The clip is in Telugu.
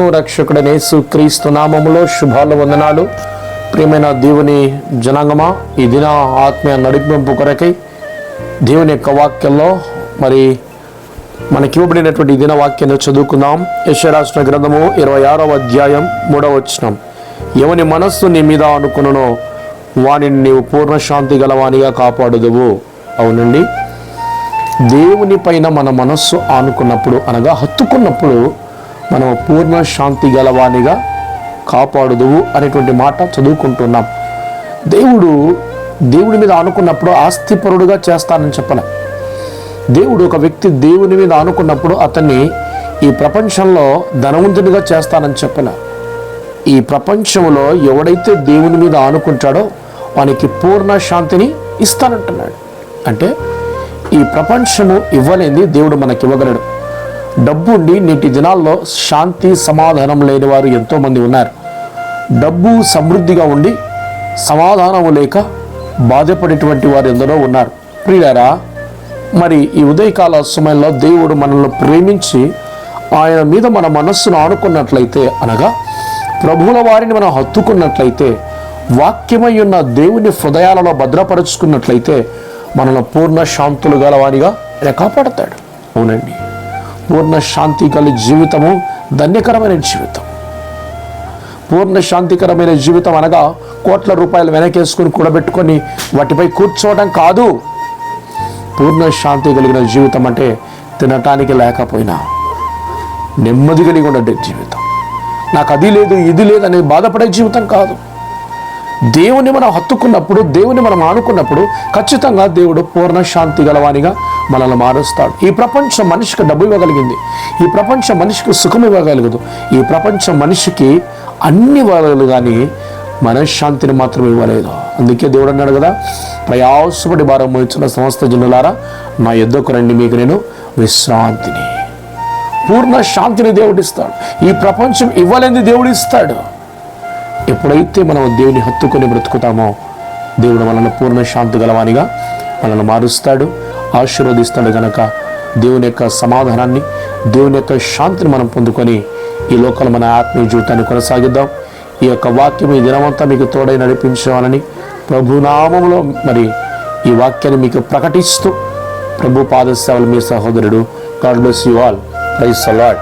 రక్షకుడనేసు క్రీస్తు నామములో శుభాలు వందనాలు. ప్రియమైన దేవుని జనాంగమా ఈ దిన ఆత్మీయ నడిపింపు కొరకై దేవుని యొక్క వాక్యంలో మరి మనకి ఇవ్వబడినటువంటి దిన వాక్యాన్ని చదువుకుందాం. యశరాష్ట్ర గ్రంథము ఇరవై ఆరవ అధ్యాయం మూడవ వచనం. ఎవని మనస్సు నీ మీద అనుకున్ననో వానిని నీవు పూర్ణ శాంతి గలవానిగా కాపాడుదువు. అవునండి. దేవుని పైన మన మనస్సు ఆనుకున్నప్పుడు అనగా హత్తుకున్నప్పుడు మనం పూర్ణ శాంతి గలవానిగా కాపాడుదువు అనేటువంటి మాట చదువుకుంటున్నాం. దేవుడు దేవుడి మీద ఆనుకున్నప్పుడు ఆస్తిపరుడుగా చేస్తానని చెప్పలే. దేవుడు ఒక వ్యక్తి దేవుని మీద ఆనుకున్నప్పుడు అతన్ని ఈ ప్రపంచంలో ధనవంతునిగా చేస్తానని చెప్పలే. ఈ ప్రపంచంలో ఎవడైతే దేవుని మీద ఆనుకుంటాడో వానికి పూర్ణ శాంతిని ఇస్తానంటున్నాడు. అంటే ఈ ప్రపంచము ఇవ్వలేంది దేవుడు మనకి ఇవ్వగలడు. డబ్బు ఉండి నేటి దినాల్లో శాంతి సమాధానం లేని వారు ఎంతోమంది ఉన్నారు. డబ్బు సమృద్ధిగా ఉండి సమాధానం లేక బాధపడేటువంటి వారు ఎందరో ఉన్నారు. ప్రియారా మరి ఈ ఉదయకాల సమయంలో దేవుడు మనల్ని ప్రేమించి ఆయన మీద మన మనస్సును ఆనుకున్నట్లయితే అనగా ప్రభువుల వారిని మనం హత్తుకున్నట్లయితే వాక్యమై ఉన్న దేవుని హృదయాలలో భద్రపరుచుకున్నట్లయితే మనల్ని పూర్ణ శాంతులు గలవానిగా ఆయన కాపాడతాడు. అవునండి. పూర్ణ శాంతి గల జీవితము ధన్యకరమైన జీవితం. పూర్ణ శాంతికరమైన జీవితం అనగా కోట్ల రూపాయలు వెనకేసుకుని కూడబెట్టుకొని వాటిపై కూర్చోవడం కాదు. పూర్ణ శాంతి కలిగిన జీవితం అంటే తినటానికి లేకపోయినా నెమ్మది కలిగి ఉండే జీవితం. నాకు అది లేదు ఇది లేదు అనేది బాధపడే జీవితం కాదు. దేవుని మనం హత్తుకున్నప్పుడు దేవుని మనం ఆనుకున్నప్పుడు ఖచ్చితంగా దేవుడు పూర్ణ శాంతి గలవానిగా మనల్ని మారుస్తాడు. ఈ ప్రపంచం మనిషికి డబ్బు ఇవ్వగలిగింది. ఈ ప్రపంచం మనిషికి సుఖం ఇవ్వగలగదు ఈ ప్రపంచం మనిషికి అన్ని ఇవ్వగలదు కానీ మనశ్శాంతిని మాత్రం ఇవ్వలేదు. అందుకే దేవుడు అన్నాడు కదా ప్రయాసపడి భారం మోయించిన సమస్త జనులారా నా ఎద్దకు రండి మీకు నేను విశ్రాంతిని. పూర్ణ శాంతిని దేవుడిస్తాడు. ఈ ప్రపంచం ఇవ్వలేని దేవుడు ఇస్తాడు ఎప్పుడైతే మనం దేవుని హత్తుకొని బ్రతుకుతామో దేవుడు మనల్ని పూర్ణ శాంతి గలవానిగా మనల్ని మారుస్తాడు ఆశీర్వదిస్తాడు గనక దేవుని యొక్క సమాధానాన్ని దేవుని యొక్క శాంతిని మనం పొందుకొని ఈ లోకల్ మన ఆత్మీయ జీవితాన్ని కొనసాగిద్దాం. ఈ యొక్క వాక్యం ఈ దినమంతా మీకు తోడై నడిపించాలని ప్రభునామంలో మరి ఈ వాక్యాన్ని మీకు ప్రకటిస్తూ ప్రభు పాదసేవలు మీ సహోదరుడు God bless you all. Praise the Lord